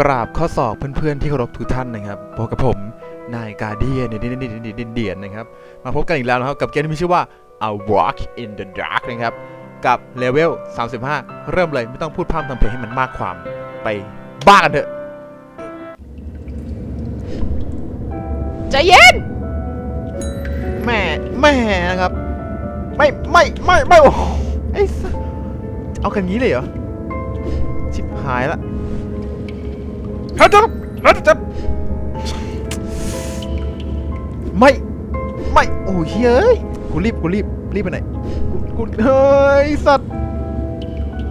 กราบข้อศอกเพื่อนๆ ที่เคารพทุกท่านนะครับพบกับผมนายกาเดียนเดียนเดียนเดียนเดียนนะครับ มาพบกันอีกแล้วนะครับ กับเกมที่มีชื่อว่า A Walk in the Dark นะครับ กับเลเวล 35 เริ่มเลยไม่ต้องพูดพร่ำทำเพลงให้มันมากความไปบ้ากันเถอะใจเย็นแม่แม่นะครับ ไม่ไม่ไม่ไม่โอ้โหไอ้สัสเอากันงี้เลยเหรอชิบหายละ ฮัทฮัทฮัทไม่ ไม่ โอ้ยเฮ้ย กูรีบ กูรีบ รีบไปไหน กู กู เฮ้ย สัตว์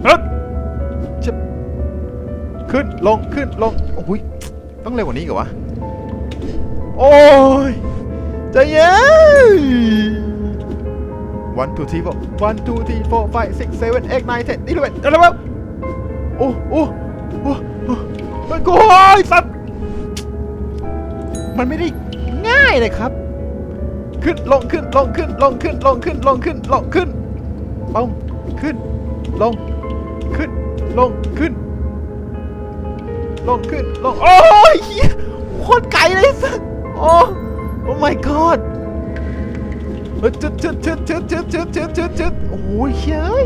ฮัทชิบขึ้น ลง ขึ้น ลง โอ้ย ต้องเร็วกว่านี้กเหรอวะโอ้ยใจเย็น one two three four one two three four five six seven eight nine ten eleven เดี๋ยวแล้วโอ้โอ้โอ้ โอ้มันกูโอ้ยสัตว์มันไม่ได้ง่ายเลยครับ ขึ้นลงขึ้นลงขึ้นลงขึ้นลงขึ้นลงขึ้นลงขึ้นลงขึ้นลงขึ้นลงขึ้นลงขึ้นลงโอ้ยเฮียโคตรไกลเลยสัสโอ้โอ้ my god เฮ้ยจึ๊ดจึ๊ดจึ๊ดจึ๊ดจึ๊ดจึ๊ดจึ๊ดจึ๊ดจึ๊ดโอ้ยเฮ้ย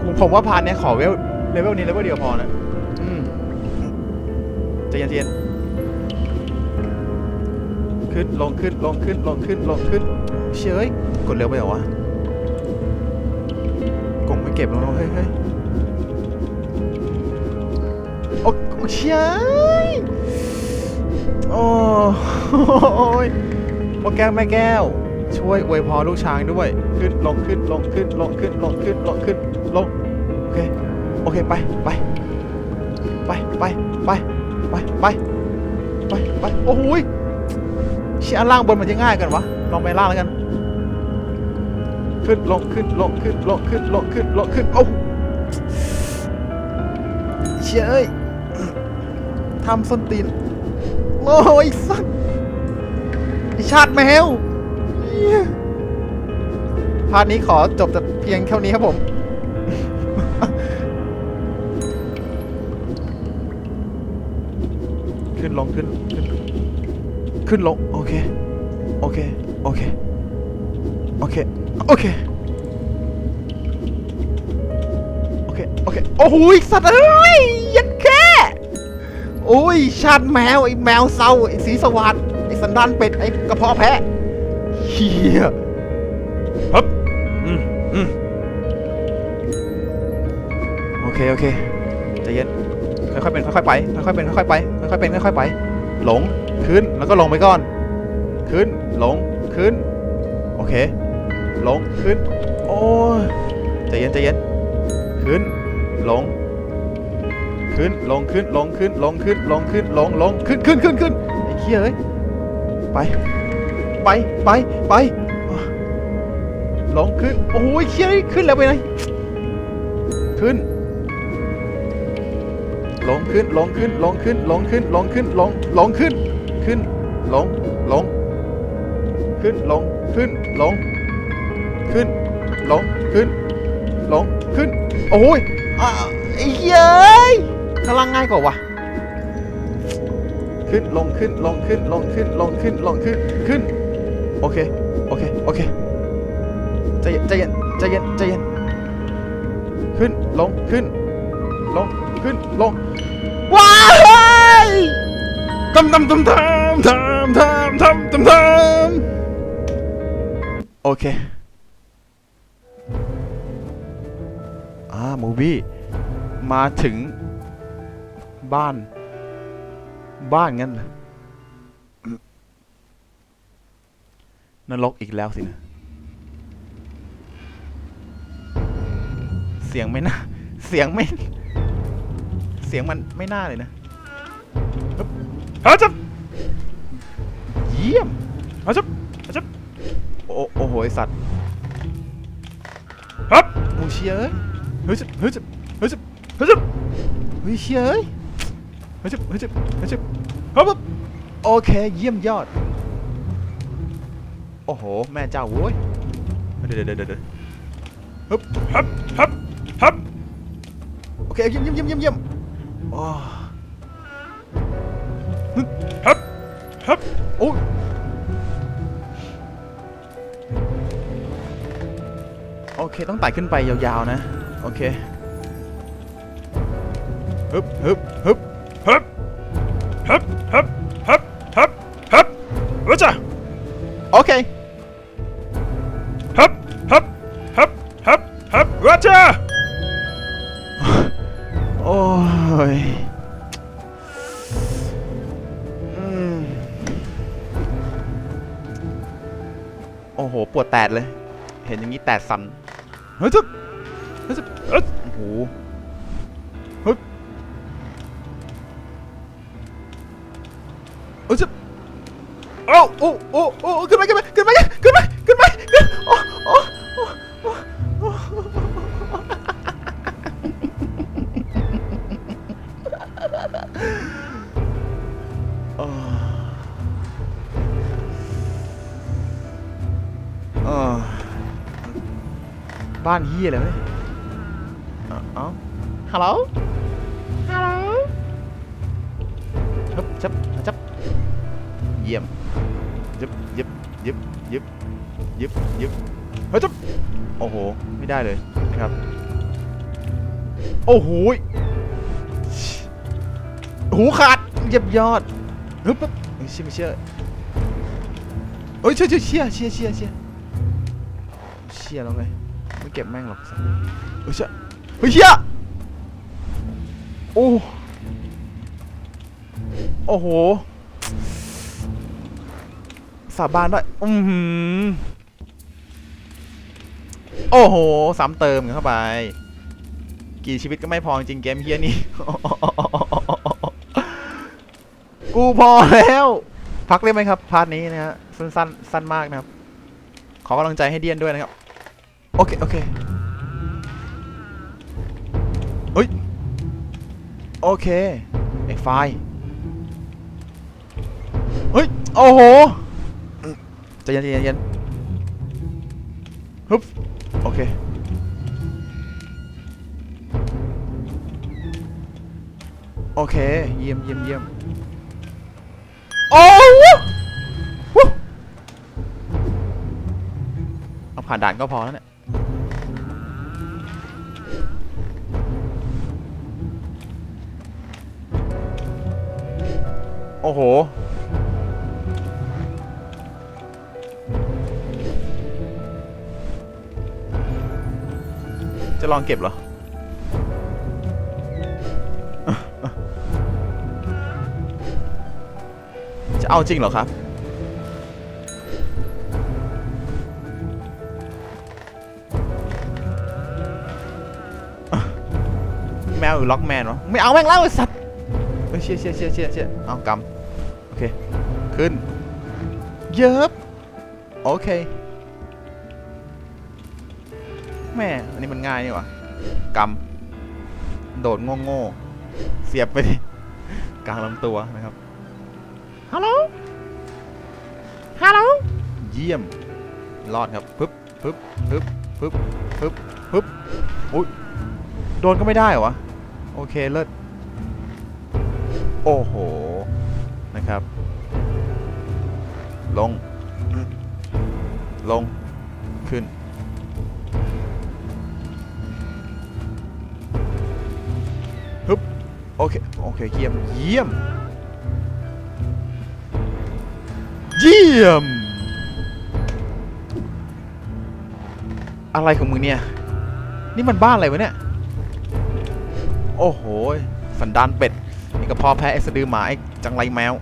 ผมผมว่าพาร์ทเนี้ยขอเวล เลเวลนี้เลเวลเดียวพอนะอืมใจเย็นใจเย็นขึ้นลงขึ้นลงขึ้นลงขึ้นลงขึ้นเชยกดเร็วไปเหรอวะกล่องไม่เก็บแล้วเนอะเฮ้ยเฮ้ยโอ้โอ้เชยโอ้ยพ่อแก้วแม่แก้ว ช่วยอวยพรลูกช้างด้วย ขึ้นลงขึ้นลงขึ้นลงขึ้นลงขึ้นลงขึ้น เคไปไปไปไปไปไปไปไปไปโอ้โหเชี่ยอันล่างบนมันจะง่ายกันวะลองไปล่างแล้วกัน ขึ้นลงขึ้นลงขึ้นลงขึ้นลงขึ้นลงขึ้นโอ้เชี่ยเอ้ยทำส้นตีนโอ้ยสัสไอชาติแมวพาร์ทนี้ขอจบแต่เพียงเท่านี้ครับผม ขึ้นลงขึ้นขึ้น ขึ้นลงโอเค โอเค โอเค โอเค โอเค โอเค โอเค โอ้โหยสัตว์เอ้ยยันแค่โอ้ย ชาติแมว ไอ้แมวเศร้า ไอ้สีสวัสดไอ้สันดานเป็ด ไอ้กระเพาะแพะเฮียฮึบอืมอืมโอเค โอเคใจเย็น ค่อยๆเป็นค่อยๆไปค่อยๆเป็นค่อยๆไปค่อยๆเป็นค่อยๆไป หลงขึ้นแล้วก็ลงไปก่อน ขึ้นหลงขึ้น โอเค หลงขึ้น โอ้ยใจเย็นใจเย็นขึ้นหลงขึ้นลงขึ้นลงขึ้นลงขึ้นลงขึ้นลงลงขึ้นขึ้นขึ้นขึ้นไอ้เหี้ยเอ้ยไปไปไปไปลงขึ้นโอ้ยเชี่ยขึ้นแล้วไปไหนขึ้น ลงขึ้นลงขึ้นลงขึ้นลงขึ้นลงขึ้นลงลงขึ้น ขึ้นลงลง ขึ้นลงขึ้นลง ขึ้นลงขึ้นลงขึ้น โอ้ยอะไอ้เยเอ้ยข้างล่างง่ายกว่าวะขึ้นลงขึ้นลงขึ้นลงขึ้นลงขึ้นลงขึ้นขึ้น โอเคโอเคโอเคใจเย็นใจเย็นใจเย็นใจเย็นขึ้นลงขึ้นลง ขึ้นลงว้ายทำทำทำทำทำทำทำทำทำโอเคอ่ามูวี่มาถึงบ้าน บ้านงั้นเหรอนรกอีกแล้วสินะเสียงไม่น่าเสียงไม่ สียงมันไม่น่าเลยนะฮึบเอาจับเยี่ยมเอาจับเอาจับโอ้โอ้โหไอสัตว์ฮับโอ้เชียเอ้ยเฮ้ยจับเฮ้ยจับเฮ้ยจับเฮ้ยจับเฮ้ยเชียเอ้ยเฮ้ยจิบเฮ้ยจิบเฮ้ยจิบฮึบโอเคเยี่ยมยอดโอ้โห แม่เจ้าโว้ยเดี๋ยวเดี๋ยวเดี๋ยวเดี๋ยวฮึบฮึบฮึบฮึบโอเคเยี่ยมเยี่ยมเยี่ยมเยี่ยม อ้ฮึบฮึบโอ้โอเค ต้องไต่ขึ้นไปยาวๆนะ โอเคฮึบฮึบฮึบฮึบฮึบฮึบฮึบฮึบฮึบว่าจ้ะโอเค ตดเลย เห็นอย่างนี้แตดสั่นเฮ้ยจุ๊บเฮ้ยจุ๊บเอ๊ะโอ้โหเฮ้ยเฮ้ยจุ๊บโอ้โอ้โอ้โอ้ขึ้นไปขึ้นไปขึ้นไปขึ้นไปขึ้นไปขึ้นโอ้โอ้โอ้ บ้านเฮียอะไรวะเนี่ยเอ้าเอ้าฮัลโหล ฮัลโหลฮึบจับจับเยี่ยมยึบยึบยึบยึบยึบยึบเฮ้ยจับโอ้โห ไม่ได้เลยนะครับ โอ้โหยหูขาดเยียบยอดฮึบปึ๊บเฮ้ยเชื่อไม่เชื่อเฮ้ยเชื่อเชื่อเชื่อเชื่อเชื่อเชื่อเชื่อแล้วไงไม่ เก็บแม่งหรอกสัสเฮ้ยเชื่อเฮ้ยเชื่อโอ้โอ้โห สาบานด้วยอือหือโอ้โหซ้ำเติมกันเข้าไป กี่ชีวิตก็ไม่พอจริงเกมเฮียนี่ กูพอแล้ว พักได้ไหมครับ พาร์ทนี้นะฮะสั้นสั้นสั้นมากนะครับ ขอกำลังใจให้เดียนด้วยนะครับ โอเค โอเคเฮ้ย โอเคไอ้ไฟเฮ้ย โอ้โหใจเย็นใจเย็นใจเย็นฮึบโอเค โอเค เยี่ยมเยี่ยมเยี่ยมโอ้วู้วู้เอาผ่านด่านก็พอแล้วเนี่ย อ้โห จะลองเก็บเหรอ จะเอาจริงเหรอครับ แมวหรือล็อกแมนวะ ไม่เอาแม่งแล้วไอ้สัตว์เฮ้ยเชี่ยเชี่ยเชี่ยเชี่ยเชี่ยเอากำ เยิบโอเคแม่อันนี้มันง่ายนี่หว่ากำโดดโง่ๆเสียบไปกลางลำตัวนะครับฮัลโหลฮัลโหลเยี่ยมรอดครับปึ๊บปึ๊บปึ๊บปึ๊บปึ๊บปึ๊บอุ้ยโดนก็ไม่ได้เหรอวะโอเคเลิศโอ้โหนะครับ ลง ลง ขึ้น ฮึบ โอเค โอเค เยี่ยม เยี่ยม เยี่ยม อะไรของมึงเนี่ย นี่มันบ้านอะไรวะเนี่ย โอ้โห สันดานเป็ด นี่ก็พอแพ้ไอ้สะดือหมาไอ้จังไรแมว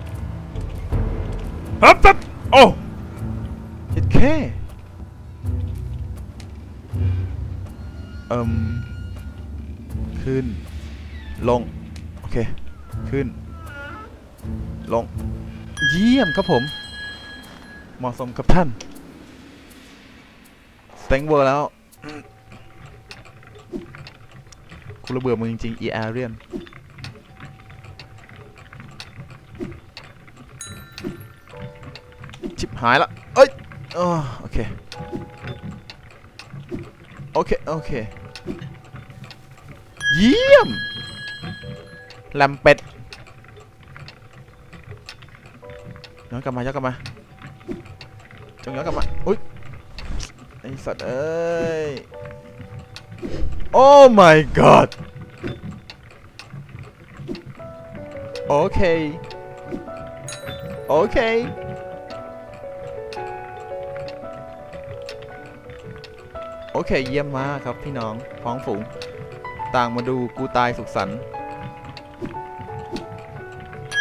ฮึบฮึบ โอ้เฮ็ดแค่เอิมขึ้น ลง โอเค ขึ้น ลง เยี่ยมครับผม เหมาะสมกับท่านสเต็งเวอร์แล้ว คุณระเบื่อมึงจริงๆ อีแอเรียน หายละเอ้ยเออโอเค โอเค โอเค เยี่ยมแลมเป็ดย้อนกลับมาย้อนกลับมาจงย้อนกลับมา อุ้ยไอสัตว์เอ้ย โอ้ my god โอเค โอเค โอเคเยี่ยมมากครับพี่น้องพ้องฝูง ต่างมาดูกูตายสุขสันต์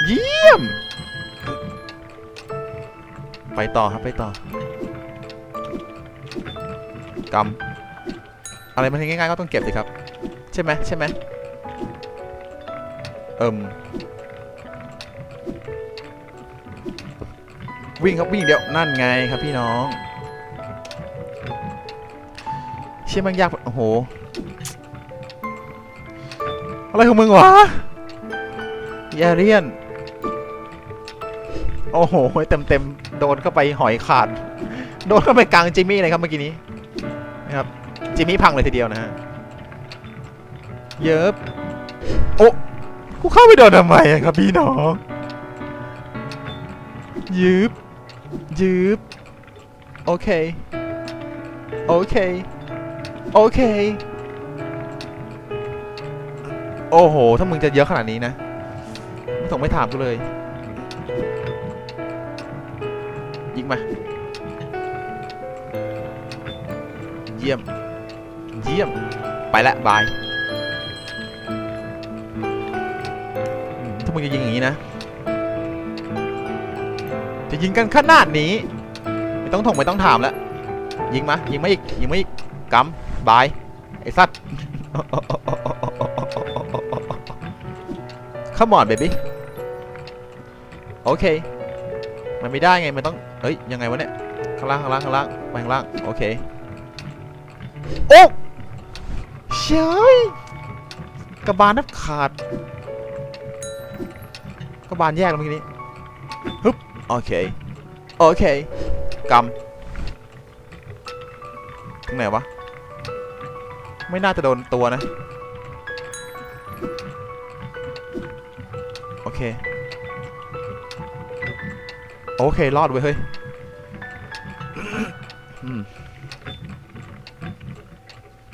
เยี่ยม ไปต่อครับไปต่อกรรมอะไรมันง่ายๆก็ต้องเก็บสิครับ ใช่ไหมใช่ไหมเอิมวิ่งครับวิ่งเดียวนั่นไงครับพี่น้อง ชี่ยมันยากโอ้โห อะไรของมึงวะแยเรียน โอ้โห เต็มเต็มโดนเข้าไปหอยขาด โดนเข้าไปกลางจิมมี่เลยครับเมื่อกี้นี้นะครับ จิมมี่พังเลยทีเดียวนะฮะ เยิบโอ้กูเข้าไปโดนทำไมครับพี่น้อง ยืบยืบโอเค โอเค โอเค โอ้โห ถ้ามึงจะเยอะขนาดนี้นะ ไม่ต้องไม่ถามกูเลย ยิงมา เยี่ยม เยี่ยม ไปละบาย ถ้ามึงจะยิงอย่างนี้นะ จะยิงกันขนาดนี้ ไม่ต้องถงไม่ต้องถามแล้ว ยิงมา ยิงมาอีก ยิงมาอีกกำ บาย ไอ้สัตว์ Come on baby โอเค มันไม่ได้ไง มันต้อง เฮ้ย ยังไงวะเนี่ย ข้างล่าง ข้างล่าง ข้างล่างไปข้างล่าง โอเค โอ้เชยกระบาลนับขาด กระบาลแยกแล้วเมื่อกี้นี้ฮึบ โอเค โอเคกำตรงไหนวะ ไม่น่าจะโดนตัวนะ โอเค โอเค รอดเว้ยเฮ้ยอืม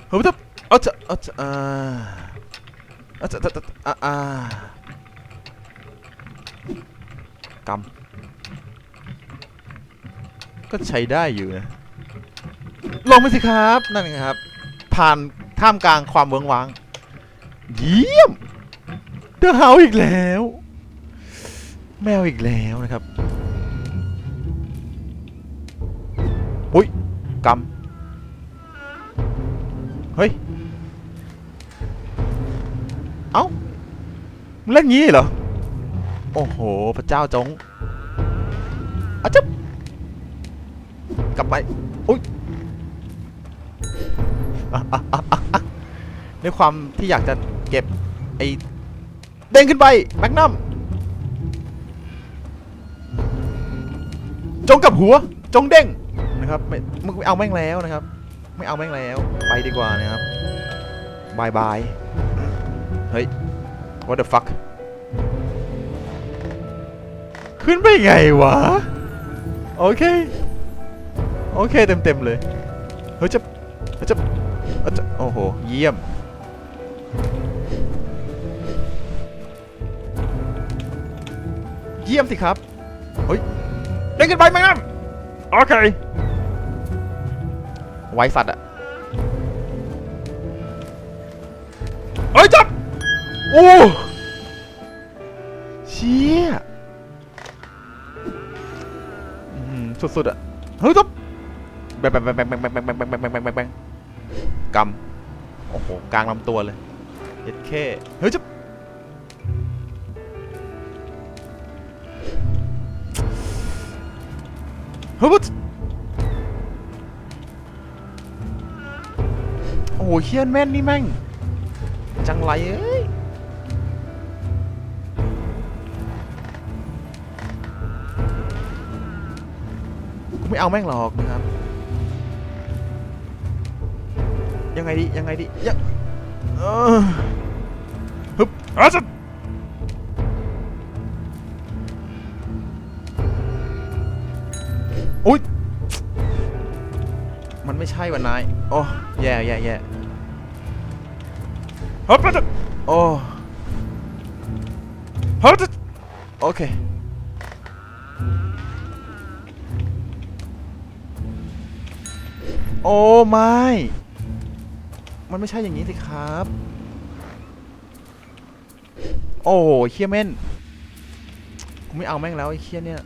เฮ้ยจะเอาจะเอาจะอ่าเอาจะจะอ่าอ่ากำก็ใช้ได้อยู่นะลงไปสิครับ นั่นไงครับ ผ่าน ท่ามกลางความเวิงว้าง เยี่ยมเดอะเฮาอีกแล้ว แมวอีกแล้วนะครับอุ้ยกำเฮ้ย เอ้าเล่นงี้เหรอ โอ้โห พระเจ้าจงอะจ๊บกลับไปอุ้ย ด้วยความที่อยากจะเก็บไอ้เด้งขึ้นไปแมกนัมจงกับหัว จงเด้งนะครับไม่มึงไม่เอาแม่งแล้วนะครับ ไม่เอาแม่งแล้วไปดีกว่านะครับบายบายเฮ้ย what the fuck ขึ้นไปไงวะ โอเค โอเคเต็มเต็มเลย เฮ้จะเฮ้ยจะเฮ้ยจะ โอ้โห เยี่ยม เยี่ยมสิครับ เฮ้ยเด้งขึ้นไปแมงน้ำโอเค ไวสัตว์อะเฮ้ยจับ โอ้เชี่ยอื้อหือสุดๆอะเฮ้ยจบแบงแบงแบงแบงแบงแบงแบงแบงแบงแบง กำโอ้โหกลางลำตัวเลยเย็ดเข้เฮ้ยจบเฮ้ยปุ๊บโอ้โหเฮียนแม่นนี่แม่ง จังไรเอ้ยกูไม่เอาแม่งหรอกนะครับ ยังไงดิยังไงดิยังเออฮึบอาสัตโอ้ยมันไม่ใช่วันนายโอ้แย่แย่แย่ฮับจัดโอ้ฮับจัดโอเคโอ้ไม่ มันไม่ใช่อย่างนี้สิครับ โอ้เคียเม่นกูไม่เอาแม่งแล้วไอ้เคียเนี่ย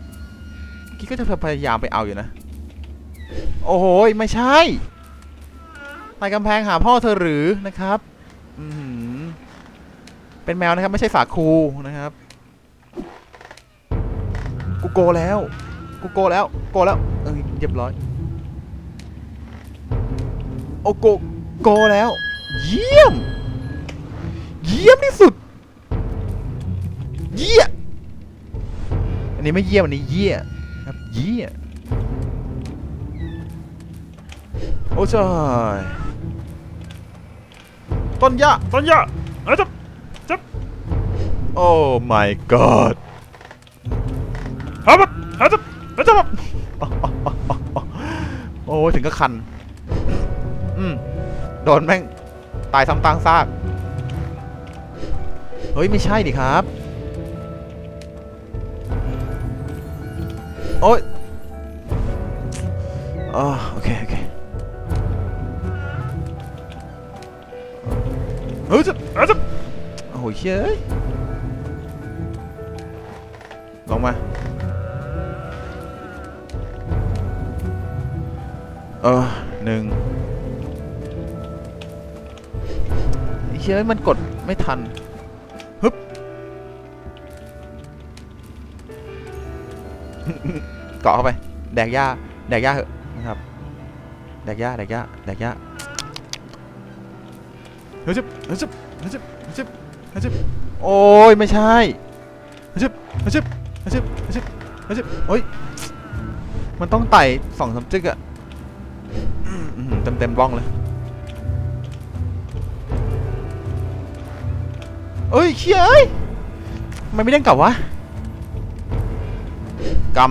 กี้ก็จะพยายามไปเอาอยู่นะ โอ้โหไม่ใช่ไต่กำแพงหาพ่อเธอหรือนะครับอืเป็นแมวนะครับ ไม่ใช่สาคูนะครับ กูโกแล้ว กูโกแล้ว โกแล้ว เออเรียบร้อย โอโก โกแล้ว เยี่ยม เยี่ยมที่สุด เยี่ยอันนี้ไม่เยี่ยมอันนี้เยี่ยครับเยี่ยโอ้จ้ยต้นหญ้าต้นยาฮับจะจะโอ้ my god ฮับฮับจะฮับจะโอ้ถึงก็คัน โดนแม่งตายซ้ำตางซาก เฮ้ย ไม่ใช่ดิครับ โอ้ยอ๋อโอเค โอเคเฮ้ยจะฮับจะโอ้โหเฮ้ยลงมา เออหนึ่ง เฮ้ยมันกดไม่ทันฮึบเกาะเข้าไป แดกหญ้าแดกหญ้าเหอะนะครับ แดกหญ้าแดกหญ้าแดกหญ้าเฮ้ยจิบเฮ้ยจิบเฮ้ยจิบเฮ้ยจิบเฮ้ยจิบโอ้ยไม่ใช่เฮ้ยจิบเฮ้ยจิบเฮ้ยจิบเฮ้ยจิบเฮ้ยจิบโอ้ยมันต้องไต่สองสามจึกอะเต็มเต็มบ้องเลย เอ้ยเชี่ยเอ้ยทำไมไม่เด้งกลับวะกำ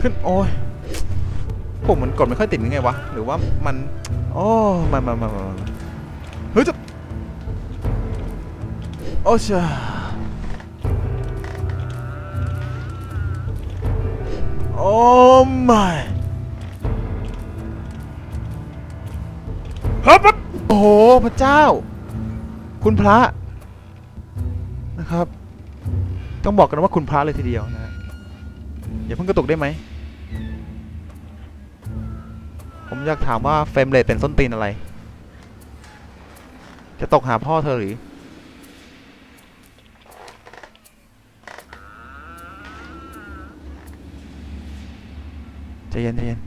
ขึ้นโอ้ยผมมันกดไม่ค่อยติดยังไงวะหรือว่ามันโอ้มามามามาเฮ้ยจะโอ้เช่าโอ้ my ฮับฮับโอ้พระเจ้า คุณพระนะครับ ต้องบอกกันว่าคุณพระเลยทีเดียวนะอย่าเพิ่งกระตุกได้ไหม ผมอยากถามว่าเฟรมเรทเป็นส้นตีนอะไร จะตกหาพ่อเธอหรือ ใจเย็นใจเย็น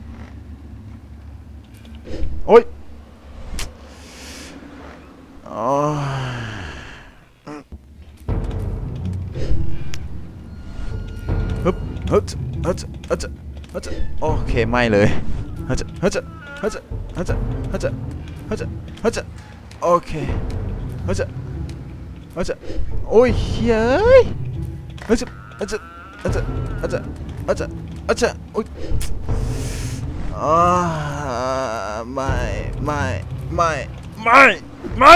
เฮ้ยจโอเคไม่เลยฮ้ยจะเฮ้ยจะเฮ้ยจฮจะเฮจฮจะเฮจโอเคฮ้ยจะเฮจโอ้ยเฮ้ยฮ้ยจะเฮ้ยจะเฮจะเฮจฮจะเฮจโอ้ยอ่าไม่ไม่ไม่ไม่ไม่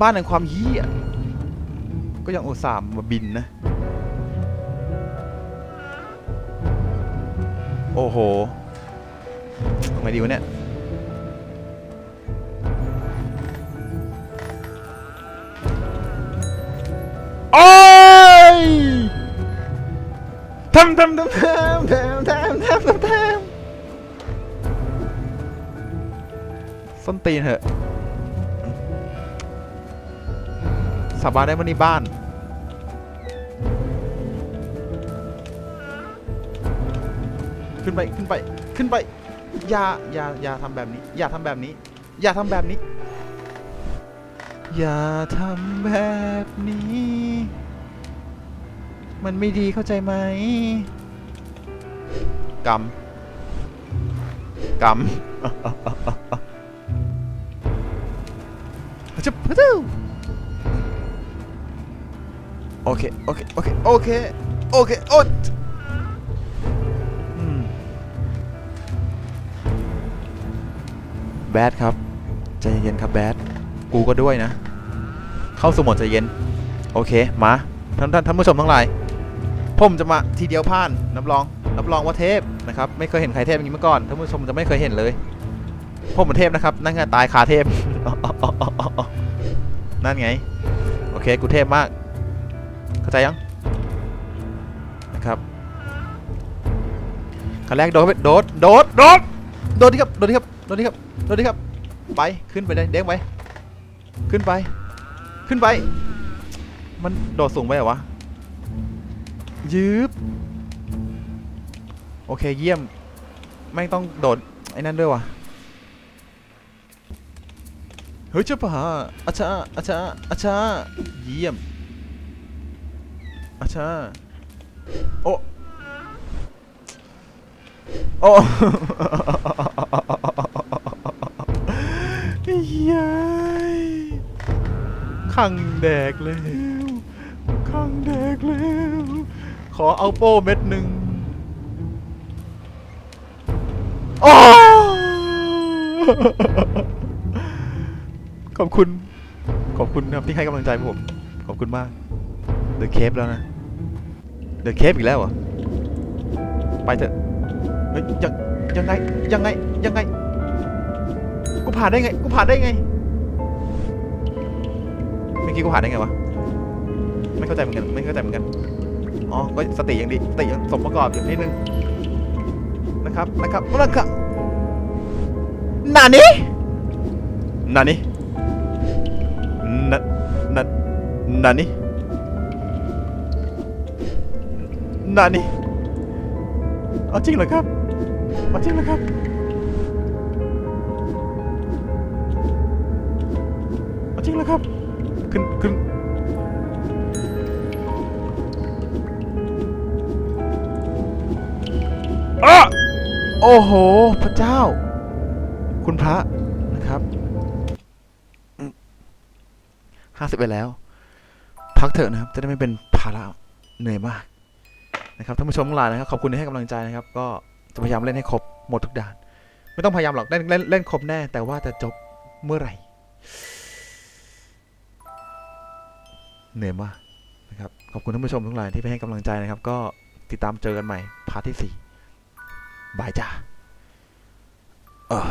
บ้านแห่งความเฮี้ย ก็ยังอุตส่าห์มาบินนะ โอ้โหทำไงดีวะเนี่ย โอ้ยทำทำทำทมแทมแทมแทมแทมแทมส้นตีนเหอะสาบานได้ว่านี่บ้าน ขึ้นไปขึ้นไปขึ้นไปอย่าอย่าอย่าทำแบบนี้ อย่าทำแบบนี้ อย่าทำแบบนี้ อย่าทำแบบนี้ มันไม่ดีเข้าใจไหมกรรมกรรมจะพึ่งโอเค โอเค โอเค โอเค โอเค โอ้ แบดครับใจเย็นครับแบดกูก็ด้วยนะ เข้าสู่หมดใจเย็น โอเคมาท่านท่านท่านผู้ชมทั้งหลายผมจะมาทีเดียวผ่านรับรองรับรองว่าเทพนะครับไม่เคยเห็นใครเทพอย่างนี้มาก่อนท่านผู้ชมจะไม่เคยเห็นเลยผมเป็นเทพนะครับนั่นไงตายคาเทพนั่นไงโอเคกูเทพมาก เข้าใจยังนะครับขั้นแรกโดดไปโดดโดดโดดโดดที่ครับโดดที่ครับโดดที่ครับ โดดที่ครับ ไป ขึ้นไปเลยเด้งไป ขึ้นไป ขึ้นไป มันโดดสูงไปเหรอวะ ยืบ โอเคเยี่ยม ไม่ต้องโดด ไอ้นั่นด้วยวะเฮ้ยเจ้าป่าอาชาอาชาอาชาเยี่ยมอาชาโอ้โอ้ ย้ยขังแดกแล้วขังแดกแล้ว ขอเอาโป้เม็ดหนึ่งโอ้ขอบคุณ ขอบคุณนะครับที่ให้กำลังใจผม ขอบคุณมาก เดอะเคฟแล้วนะ เดอะเคฟอีกแล้วเหรอ ไปเถอะ เฮ้ยยังยังไง ยังไง ยังไง ผ่านได้ไง กูผ่านได้ไง เมื่อกี้กูผ่านได้ไงวะ ไม่เข้าใจเหมือนกัน ไม่เข้าใจเหมือนกัน อ๋อ ก็สติยังดี สติยังสมประกอบอยู่นิดนึง นะครับ นะครับแล้วก็นานี้นานี้นานานานี้นานี้เอาจริงเหรอครับเอาจริงเหรอครับ ครับขึ้นขึ้นอะโอ้โห พระเจ้า คุณพระนะครับห้าสิบไปแล้ว พักเถอะนะครับ จะได้ไม่เป็นภาระเหนื่อยมากนะครับท่านผู้ชมทั้งหลายนะครับขอบคุณที่ให้กำลังใจนะครับ ก็จะพยายามเล่นให้ครบหมดทุกด่าน ไม่ต้องพยายามหรอกเล่นเล่นเล่นครบแน่ แต่ว่าจะจบเมื่อไหร่ เหนื่อยมากนะครับขอบคุณท่านผู้ชมทุกท่านที่ไปให้กำลังใจนะครับ ก็ติดตามเจอกันใหม่พาร์ทที่สี่บายจ้า Ugh.